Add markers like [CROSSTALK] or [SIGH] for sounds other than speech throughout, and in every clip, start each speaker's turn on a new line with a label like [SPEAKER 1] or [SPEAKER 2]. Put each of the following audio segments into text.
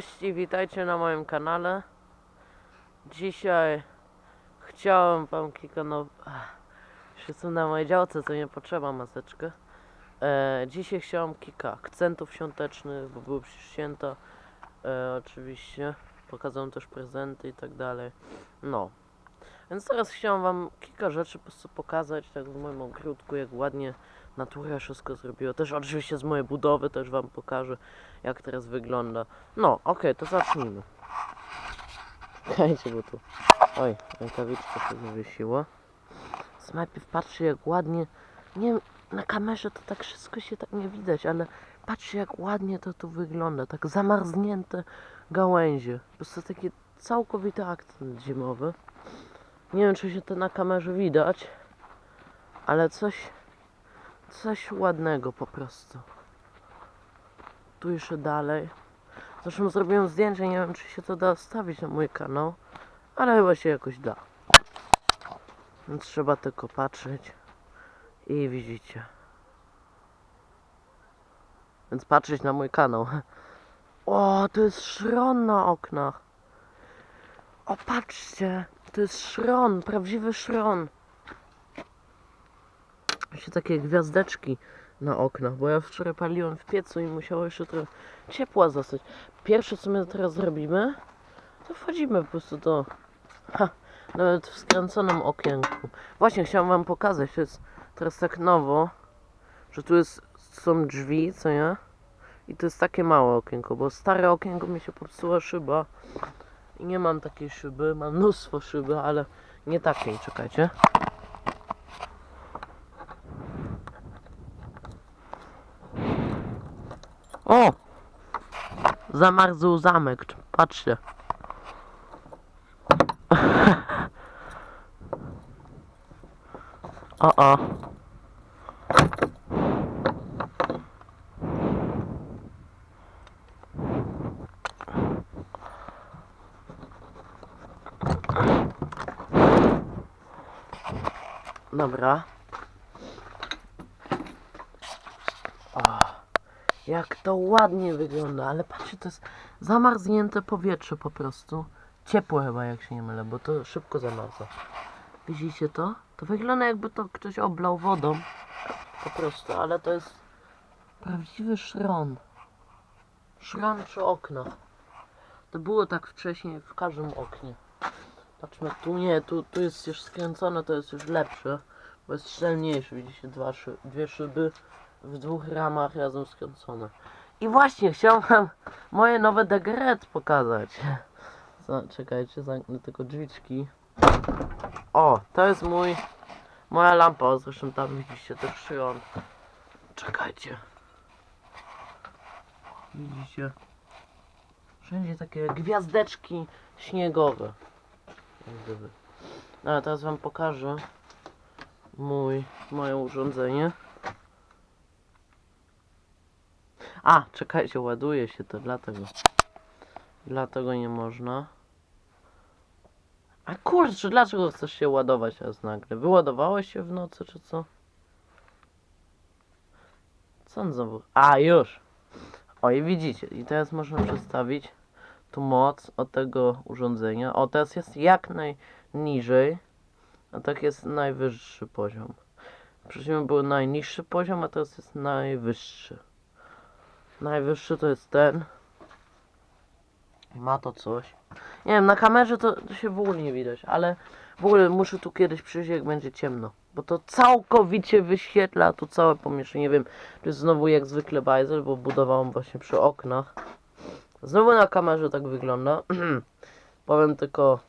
[SPEAKER 1] Cześć i witajcie na moim kanale. Dzisiaj chciałem wam kilka now... Ach, Już jestem na mojej działce, to nie potrzeba maseczkę. E, dzisiaj chciałem kilka akcentów świątecznych, bo były przecież. E, oczywiście. Pokazałem też prezenty i tak dalej. No. Więc teraz chciałem wam kilka rzeczy po prostu pokazać, tak w moim ogródku, jak ładnie natura wszystko zrobiła. Też oczywiście z mojej budowy też wam pokażę, jak teraz wygląda. No, okej, to zacznijmy. Czekajcie, bo tu... Oj, rękawiczka się wywiesiła. Więc najpierw patrzcie, jak ładnie... Nie wiem, na kamerze to tak wszystko się tak nie widać, ale patrzcie, jak ładnie to tu wygląda. Tak zamarznięte gałęzie. Po prostu taki całkowity akcent zimowy. Nie wiem, czy się to na kamerze widać, ale coś... Coś ładnego po prostu. Tu jeszcze dalej. Zresztą zrobiłem zdjęcie, nie wiem czy się to da wstawić na mój kanał, ale chyba się jakoś da. Więc trzeba tylko patrzeć i widzicie. Więc patrzeć na mój kanał. O, to jest szron na oknach. O, patrzcie, to jest szron, prawdziwy szron. Się takie gwiazdeczki na oknach, bo ja wczoraj paliłem w piecu i musiało jeszcze trochę ciepła zostać. Pierwsze co my teraz zrobimy, to wchodzimy po prostu do ha, nawet w skręconym okienku. Właśnie chciałem wam pokazać, to jest teraz tak nowo, że tu jest, są drzwi, co nie? I to jest takie małe okienko, bo stare okienko mi się popsuła szyba i nie mam takiej szyby, mam mnóstwo szyby, ale nie takiej, czekajcie. O! Zamarzł zamek, patrzcie. [LAUGHS] O, o. Dobra. Jak to ładnie wygląda, ale patrzcie, to jest zamarznięte powietrze po prostu. Ciepłe chyba, jak się nie mylę, bo to szybko zamarza. Widzicie to? To wygląda jakby to ktoś oblał wodą. Po prostu, ale to jest prawdziwy szron. Szron przy oknach. To było tak wcześniej w każdym oknie. Patrzmy, tu nie, tu, tu jest już skręcone, to jest już lepsze, bo jest szczelniejsze. Widzicie, dwa szy dwie szyby w dwóch ramach razem skręcone. I właśnie chciałem wam moje nowe degret pokazać. Za, czekajcie, zamknę tylko drzwiczki. O, to jest mój, moja lampa, o, zresztą tam widzicie też szron. Czekajcie. Widzicie? Wszędzie takie gwiazdeczki śniegowe. Gdyby. No, ale teraz wam pokażę mój, moje urządzenie. A, czekajcie, ładuje się to, dlatego. Dlatego nie można. A kurczę, dlaczego chcesz się ładować teraz nagle? Wyładowałeś się w nocy, czy co? Co on znowu? A, już! O, i widzicie, i teraz można przestawić tu moc od tego urządzenia. O, teraz jest jak najniżej, a tak jest najwyższy poziom. Wcześniej był najniższy poziom, a teraz jest najwyższy. Najwyższy to jest ten. Ma to coś. Nie wiem, na kamerze to, to się w ogóle nie widać, ale w ogóle muszę tu kiedyś przyjść, jak będzie ciemno. Bo to całkowicie wyświetla tu całe pomieszczenie. Nie wiem, jest znowu jak zwykle bajzel, bo budowałem właśnie przy oknach. Znowu na kamerze tak wygląda. [CLEARS THROAT] Powiem tylko,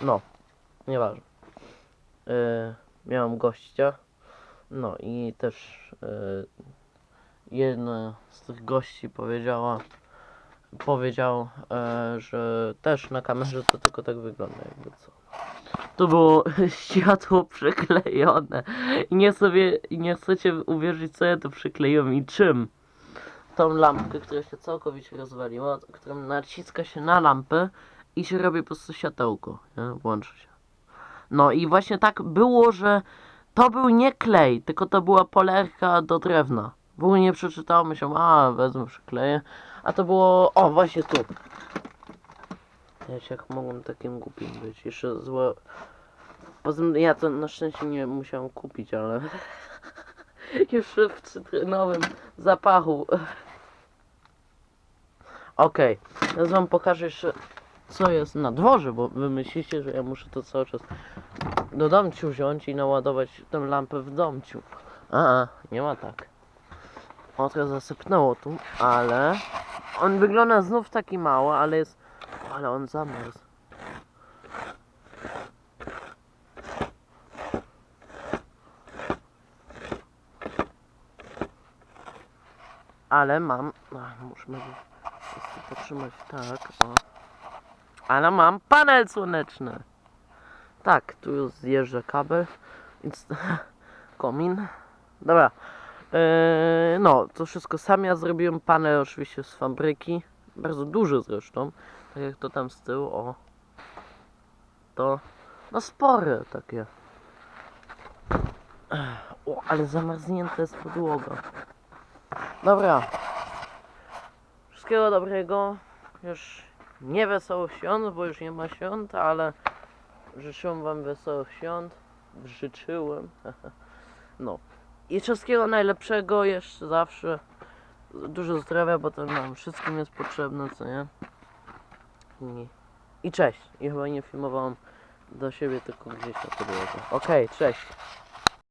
[SPEAKER 1] no, nieważne. Yy, miałem gościa. No i też yy, jedna z tych gości powiedziała, powiedział, e, że też na kamerze to tylko tak wygląda, jakby co. Tu było [LAUGHS] światło przyklejone i nie sobie, nie chcecie uwierzyć, co ja tu przykleiłem i czym. Tą lampkę, która się całkowicie rozwaliła, którą naciska się na lampę i się robi po prostu światełko, nie? Włączy się. No i właśnie tak było, że to był nie klej, tylko to była polerka do drewna. W ogóle nie przeczytałem, myślałem, a wezmę, przykleję. A to było... O, właśnie tu. Wiecie, jak mogłem takim głupim być. Jeszcze złe... Poza tym ja to na szczęście nie musiałem kupić, ale... [LAUGHS] Jeszcze w cytrynowym zapachu. Okej, teraz wam pokażę jeszcze co jest na dworze, bo wy myślicie, że ja muszę to cały czas do domciu wziąć i naładować tę lampę w domciu. A nie ma tak. Trochę zasypnęło tu, ale on wygląda znów taki mały, ale jest... Ale on zamarzł. Ale mam... Ach, muszę potrzymać tak, o. Ale mam panel słoneczny. Tak, tu już zjeżdża kabel, więc [LAUGHS] komin. Dobra. Eee, no, to wszystko sam ja zrobiłem. Panel oczywiście z fabryki. Bardzo duży zresztą. Tak jak to tam z tyłu, o. To, no spore takie. O, ale zamarznięta jest podłoga. Dobra. Wszystkiego dobrego. Już nie wesołych świąt, bo już nie ma świąt, ale życzyłem wam wesołych świąt. Życzyłem. [LAUGHS] No. I wszystkiego najlepszego jeszcze zawsze. Dużo zdrowia, bo to nam wszystkim jest potrzebne, co nie? I, i cześć. I chyba nie filmowałem do siebie, tylko gdzieś na podłodze. Okej, cześć.